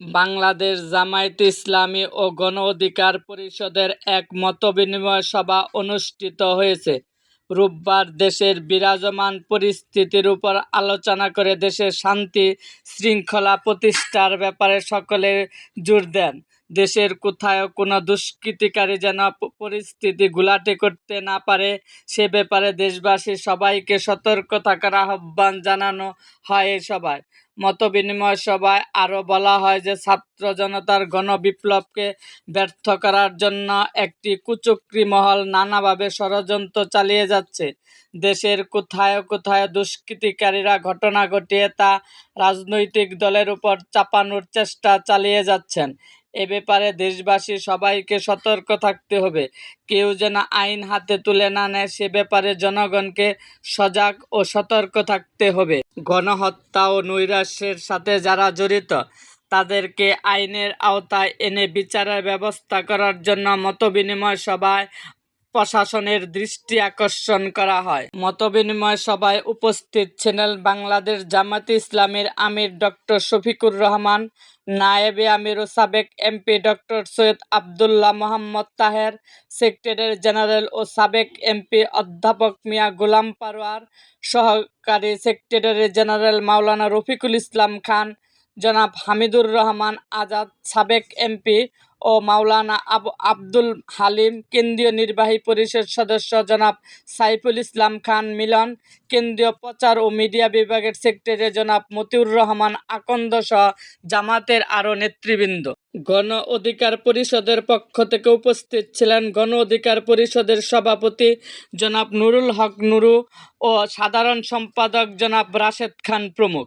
বাংলাদেশ জামায়াত ইসলামী ও গণ অধিকার পরিষদের এক মতবিনিময় সভা অনুষ্ঠিত হয়েছে। রোববার দেশের বিরাজমান পরিস্থিতির উপর আলোচনা করে দেশের শান্তি শৃঙ্খলা প্রতিষ্ঠার ব্যাপারে সকলে জোর দেন। দেশের কোথাও কোনো দুষ্কৃতিকারী যেন পরিস্থিতি ঘোলাটে করতে না পারে, সে ব্যাপারে দেশবাসী সবাইকে সতর্ক থাকার আহ্বান জানানো হয় এই সভায়। মতবিনিময় সভায় আরও বলা হয় যে, ছাত্র জনতার গণবিপ্লবকে ব্যর্থ করার জন্য একটি কুচক্রী মহল নানাভাবে ষড়যন্ত্র চালিয়ে যাচ্ছে। দেশের কোথায় কোথায় দুষ্কৃতিকারীরা ঘটনা ঘটিয়ে তা রাজনৈতিক দলের উপর চাপানোর চেষ্টা চালিয়ে যাচ্ছেন। এ ব্যাপারে দেশবাসী সবাইকে সতর্ক থাকতে হবে। কেউ যেন আইন হাতে তুলে না নেয়, সে ব্যাপারে জনগণকে সজাগ ও সতর্ক থাকতে হবে। গণহত্যা ও নৈরাশ্যের সাথে যারা জড়িত, তাদেরকে আইনের আওতায় এনে বিচারের ব্যবস্থা করার জন্য মতবিনিময় সভায় প্রশাসনের দৃষ্টি আকর্ষণ করা হয়। মতবিনিময় সভায় উপস্থিত ছিলেন বাংলাদেশ জামাত ইসলামের আমির ডক্টর শফিকুর রহমান, নায়েবে আমির ও সাবেক MP doctor Syed Abdullah Mohammad Taher, secretary general ও সাবেক এমপি অধ্যাপক মিয়া গোলাম পারোয়ার, সহকারী সেক্রেটারি জেনারেল মাওলানা রফিকুল ইসলাম খান, জনাব হামিদুর রহমান আজাদ, সাবেক এমপি ও মাওলানা আবু, আব্দুল হালিম কেন্দ্রীয় নির্বাহী পরিষদ সদস্য জনাব সাইফুল ইসলাম খান মিলন, কেন্দ্রীয় প্রচার ও মিডিয়া বিভাগের সেক্রেটারি জনাব মতিউর রহমান আকন্দ সহ জামাতের আরও নেতৃবৃন্দ। গণ অধিকার পরিষদের পক্ষ থেকে উপস্থিত ছিলেন গণ অধিকার পরিষদের সভাপতি জনাব নুরুল হক নুরু ও সাধারণ সম্পাদক জনাব রাশেদ খান প্রমুখ।